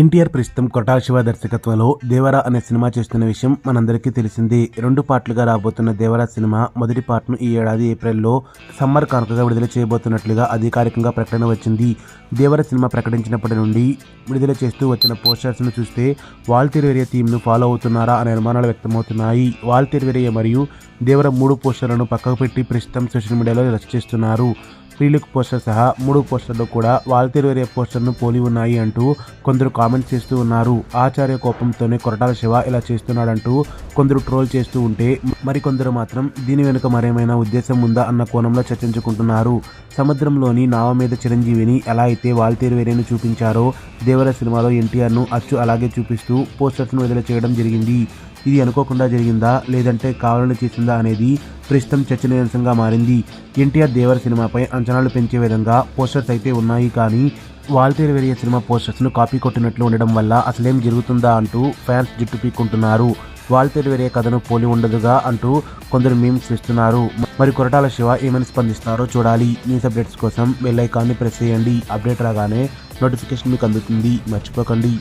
ఎన్టీఆర్ ప్రస్తుతం కొటాల శివ దర్శకత్వంలో దేవరా అనే సినిమా చేస్తున్న విషయం మనందరికీ తెలిసిందే. రెండు పార్ట్లుగా రాబోతున్న దేవరా సినిమా మొదటి పార్ట్ను ఈ ఏడాది ఏప్రిల్లో సమ్మర్ కానుకగా విడుదల చేయబోతున్నట్లుగా అధికారికంగా ప్రకటన వచ్చింది. దేవర సినిమా ప్రకటించినప్పటి నుండి విడుదల చేస్తూ వచ్చిన పోస్టర్స్ను చూస్తే వాల్తెరివేరియా థీమ్ను ఫాలో అవుతున్నారా అనే అనుమానాలు వ్యక్తమవుతున్నాయి. వాల్తెరివేరియా మరియు దేవర మూడు పోస్టర్లను పక్కకు పెట్టి ప్రస్తుతం సోషల్ మీడియాలో రచ్ చేస్తున్నారు. రీలుక్ పోస్టర్ సహా మూడు పోస్టర్లు కూడా వాల్తెరువేరే పోస్టర్ను పోలి ఉన్నాయి అంటూ కొందరు కామెంట్స్ చేస్తూ ఉన్నారు. ఆచార్య కోపంతోనే కొరటాల శివ ఇలా చేస్తున్నాడంటూ కొందరు ట్రోల్ చేస్తూ ఉంటే మరికొందరు మాత్రం దీని వెనుక మరేమైనా ఉద్దేశం ఉందా అన్న కోణంలో చర్చించుకుంటున్నారు. సముద్రంలోని నావ మీద చిరంజీవిని ఎలా అయితే వాల్తేరువేరేను చూపించారో దేవర సినిమాలో ఎన్టీఆర్ను అచ్చు అలాగే చూపిస్తూ పోస్టర్స్ను విడుదల చేయడం జరిగింది. ఇది అనుకోకుండా జరిగిందా? లేదంటే కావాలని చేసిందా అనేది ప్రస్తుతం చర్చనీయాంశంగా మారింది. ఎన్టీఆర్ దేవర సినిమాపై అంచనాలు పెంచే విధంగా పోస్టర్స్ అయితే ఉన్నాయి కానీ వాల్తేరు వెరియ సినిమా పోస్టర్స్ను కాపీ కొట్టినట్లు ఉండడం వల్ల అసలేం జరుగుతుందా అంటూ ఫ్యాన్స్ జుట్టు పీక్కుంటున్నారు. వాల్తేరు వెరియ కథను పోలి ఉండదుగా అంటూ కొందరు మీమ్స్ ఇస్తున్నారు మరి కొరటాల శివ ఏమని స్పందిస్తారో చూడాలి. న్యూస్ అప్డేట్స్ కోసం బెల్ ఐకాన్ని ప్రెస్ చేయండి. అప్డేట్ రాగానే నోటిఫికేషన్ మీకు అందుతుంది. మర్చిపోకండి.